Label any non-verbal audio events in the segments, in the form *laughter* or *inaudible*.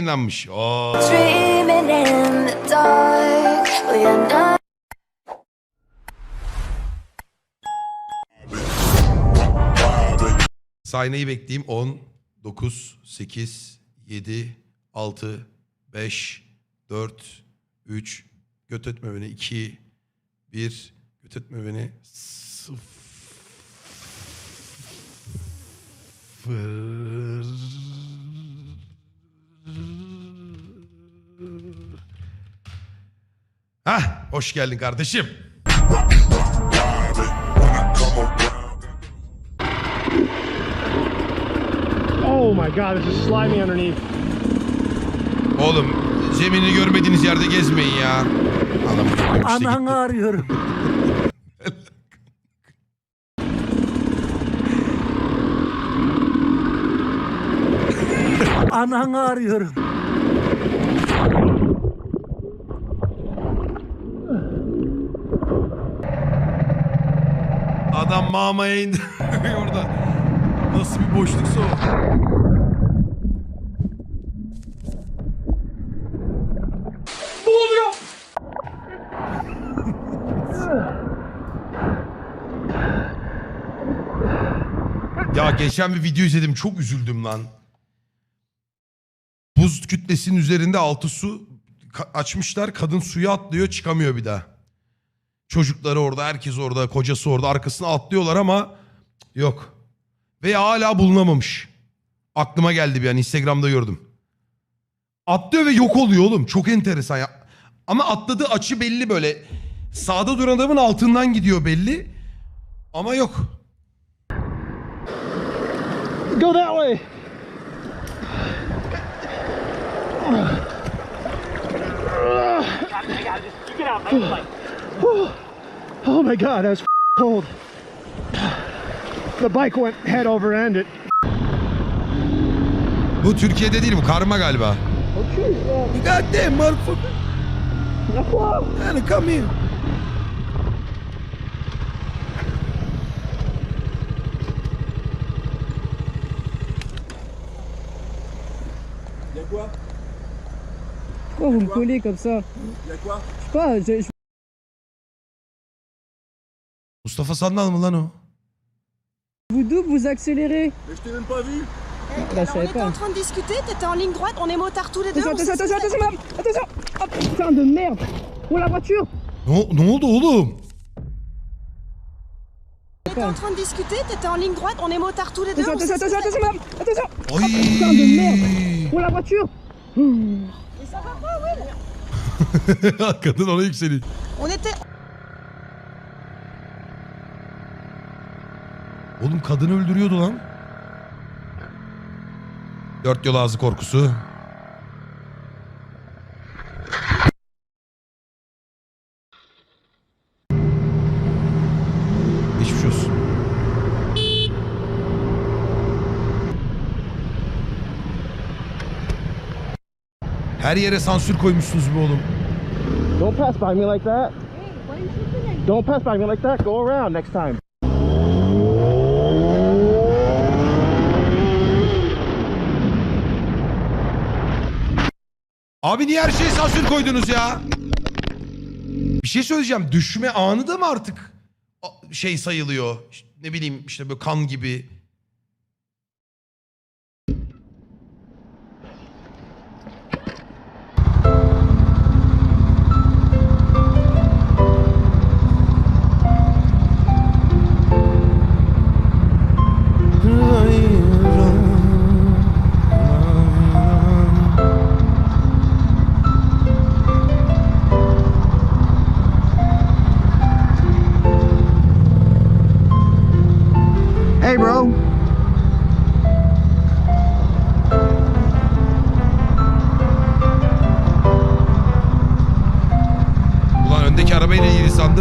yayınlanmış. Oo. Not. Sahneyi bekleyeyim. 10, 9, 8, 7, 6, 5, 4, 3, göt etme beni. 2, 1, göt etme beni. 0. Hah, hoş geldin kardeşim. Oh my god, this is slimy underneath. Oğlum zemini görmediğiniz yerde gezmeyin ya. Anam, işte gitti. Ananı arıyorum. *laughs* Ananı arıyorum. Adam mamaya indi *laughs* orada. Nasıl bir boşluksa o. Ne oluyor? ya geçen bir video izledim çok üzüldüm lan. Buz kütlesinin üzerinde altı su açmışlar. Kadın suya atlıyor çıkamıyor bir daha. Çocukları orada, herkes orada, kocası orada arkasına atlıyorlar ama yok. Ve hala bulunamamış. Aklıma geldi bir an Instagram'da gördüm. Atlıyor ve yok oluyor oğlum. Çok enteresan ya. Ama atladığı açı belli böyle. Sağda duran adamın altından gidiyor belli. Ama yok. Go that way! Oh my god, that's cold. The bike went head over end. It. Bu Türkiye'de değil bu karma galiba. God damn motherfucker. Yani come here. Pourquoi vous me collez comme ça Y'a quoi Je sais pas, je, je- Mustafa Sandal mı lan o? vous double, vous accélérez. Mais je t'ai même pas vu! Bah, on était pas. en train de discuter, t'étais en ligne droite, on est motards tous les deux. Attention, on attention, attention, attention, attention, Oh putain de merde Oh la voiture? Ne, ne oldu oğlum? On était en train de discuter, t'étais en ligne droite, on est motards tous les deux. Attention, attention, attention, attention, attention Ay. putain de merde Oh la voiture? Mais ça va pas, ouais. Kadın ona yükseliyor. On était Oğlum kadını öldürüyordu lan. Dört yol ağzı korkusu. Geçmiş olsun. Her yere sansür koymuşsunuz be oğlum. Don't pass by me like that. Don't pass by me like that. Go around next time. Abi niye her şeye sansür koydunuz ya? Bir şey söyleyeceğim. Düşme anı da mı artık şey sayılıyor? Ne bileyim işte böyle kan gibi.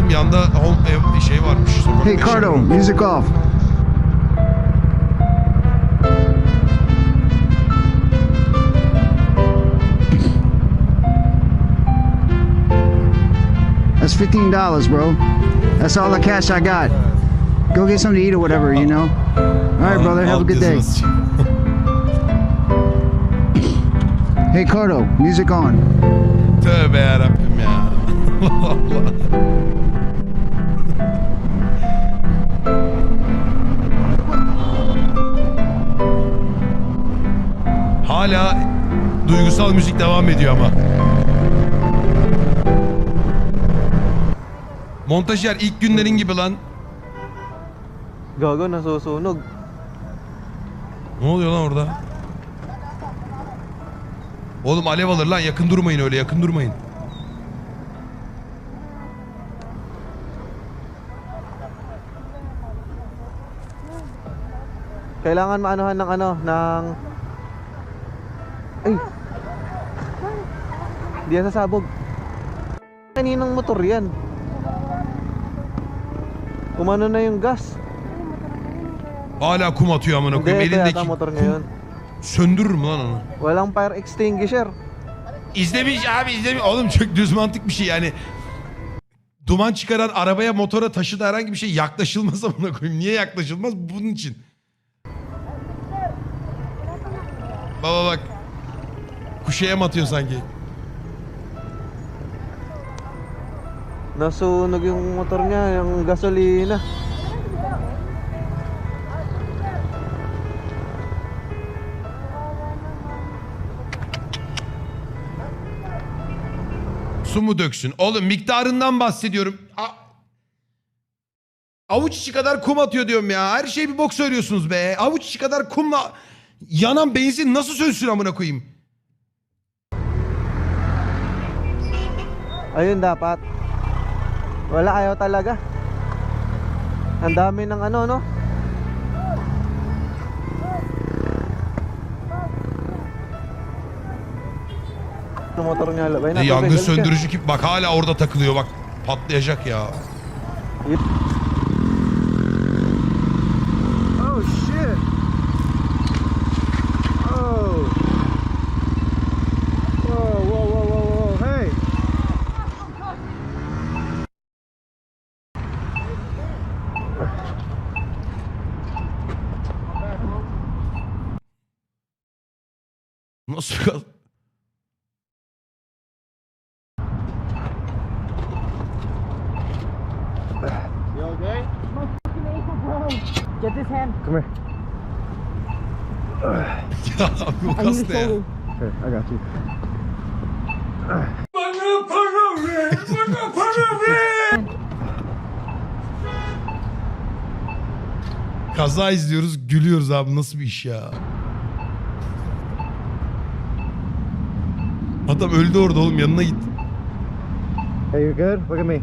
Yanda home, ev, şey varmış. sokak Hey, beşi. Cardo. Music off. That's fifteen dollars, bro. That's all the cash I got. Go get something to eat or whatever, you know. All right, brother. Have a good day. *laughs* Hey, Cardo, music on. Tövbe yarabbim ya. *laughs* Allah Allah. Hala duygusal müzik devam ediyor ama. Montajer ilk günlerin gibi lan. Gago, nasusunog. Ne oluyor lan orada? Oğlum alev alır lan yakın durmayın öyle yakın durmayın. Kailangan maanuhan ng ano, ng... Ay! Di yan sasabog. Kaninang motor yan? Umano na yung gas. Hala kum atıyor amına Hindi, koyayım. ito Elindeki yata motor ngayon. söndürür mü lan onu? Walang fire extinguisher. İzlemiş abi izlemiş. Oğlum çok düz mantık bir şey yani. Duman çıkaran arabaya motora taşıda herhangi bir şey yaklaşılmaz amına koyayım. Niye yaklaşılmaz? Bunun için. Baba bak. Kuşaya mı atıyor sanki? Nasunog yung motor niya, yung gasolina. Su mu döksün? Oğlum miktarından bahsediyorum. A- Avuç içi kadar kum atıyor diyorum ya. Her şey bir bok söylüyorsunuz be. Avuç içi kadar kumla yanan benzin nasıl sönsün amına koyayım? Ayun dapat. Wala ayaw talaga. Ang dami ng ano no. Yung motor niya labay E, yangın söndürücü ki bak hala orada takılıyor bak. Patlayacak ya. Oh Nasıl bir kaz- Get this hand. Come here. ya abi o I need kas a ne ya? shoulder. Here, I got you. Kaza izliyoruz gülüyoruz abi nasıl bir iş ya. Adam öldü orada oğlum yanına git. Hey, you good? Look at me. I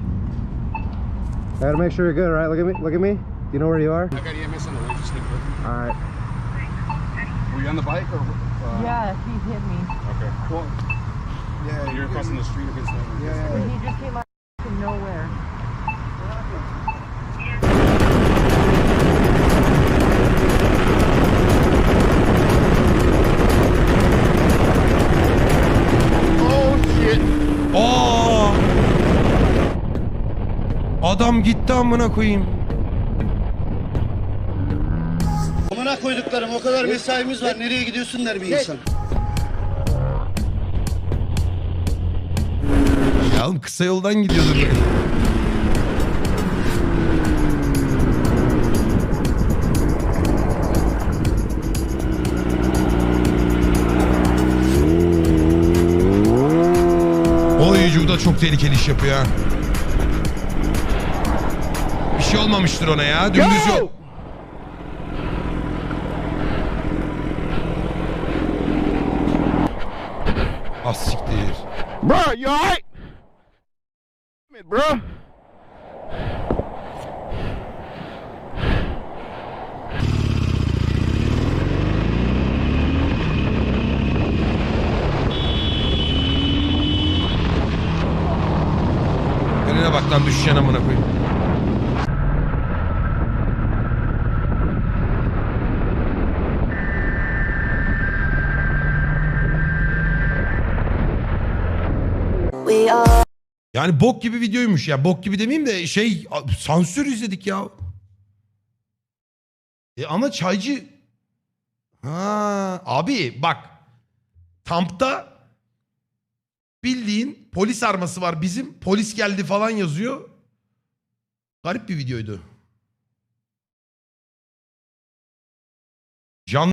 gotta make sure you're good, right? Look at me. Look at me. Do you know where you are? I got EMS on the way. Just stay put. All right. Were you on the bike or? Uh, Yeah, he hit me. Okay. Well, yeah, you're crossing the street against them. Yeah, But he just came out of nowhere. Adam gitti amına koyayım. Amına koyduklarım o kadar mesaimiz var. Nereye gidiyorsun der bir insan. Ya oğlum kısa yoldan gidiyordur. Oy bu da çok tehlikeli iş yapıyor ha. Şey olmamıştır ona ya. Dümdüz yol. Ah siktir. Bro, you alright? Bro. Önüne bak lan düşeceksin amına koyayım. Yani bok gibi videoymuş ya. Bok gibi demeyeyim de şey sansür izledik ya. E ama çaycı... Ha abi bak. Kampta bildiğin polis arması var bizim. Polis geldi falan yazıyor. Garip bir videoydu. Can